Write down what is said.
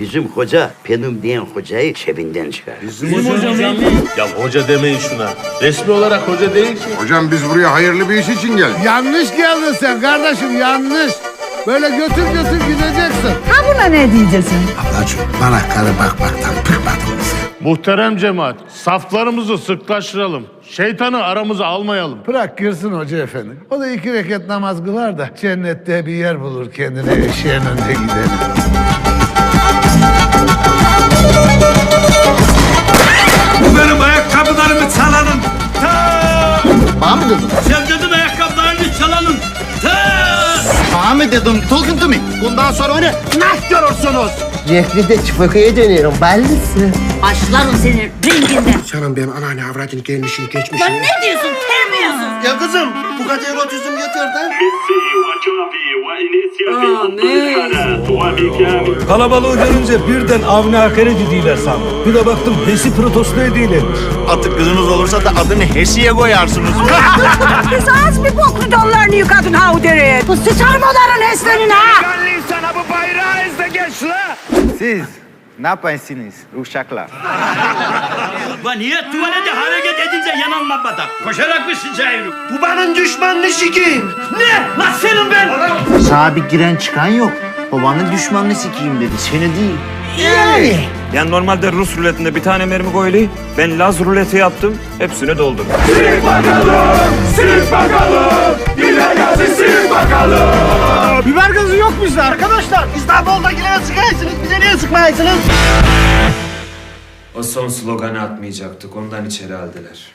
Bizim hoca benim diyen hocayı cebinden çıkar. Ya hoca demeyin şuna. Resmi olarak hoca değil ki. Hocam biz buraya hayırlı bir iş için geldik. Yanlış geldin sen kardeşim yanlış. Böyle götür götür gideceksin. Ha buna ne diyeceksin? Ablacığım bana karı bakmaktan sen? Muhterem cemaat, saflarımızı sıklaştıralım. Şeytanı aramıza almayalım. Bırak girsin hoca efendi. O da iki rekat namaz kılar da cennette bir yer bulur kendine eşeğin önünde gidelim. Bu benim ayakkabılarımı çalanın. Ta! Bana mı dedin? Sen dedin ayakkabılarını çalanın. Ta! Bana mı dedin? Talking to me. Bundan sonra onu nah görürsünüz. Cefride çıfakaya dönüyorum bellisi. Başlarım senin renginden. Canım benim anneanne avradını gelmişin geçmişin. Lan ne diyorsun terbiyesiz? Ya kızım bu kadar erotizm yeter de. Kalabalığı görünce birden Avni Akare dediler sandım. Bir de baktım Hesi Protoslu ediyorlarmış. Artık kızınız olursa da adını Hesi'ye koyarsınız. Biz az bir boklu dallarını yıkadın ha o dereye. Bu sıçarmaların eslerine ha. Siz ne yapıyorsunuz uşaklar? Ulan niye tuvalete hareket edince yanan lambada? Koşarak mı sıçayım? bu benim düşmanlı şiki. Ne? Lan senin ben! Sağa bir giren çıkan yok. Babanın düşmanını sikeyim dedi. Seni değil. Yani normalde Rus ruletinde bir tane mermi koyulu. Ben Laz ruleti yaptım. Hepsini doldurdum. Biber gazı yok bizde arkadaşlar. Sıkarsınız. Sıkmayasınız? O son sloganı atmayacaktık. Ondan içeri aldılar.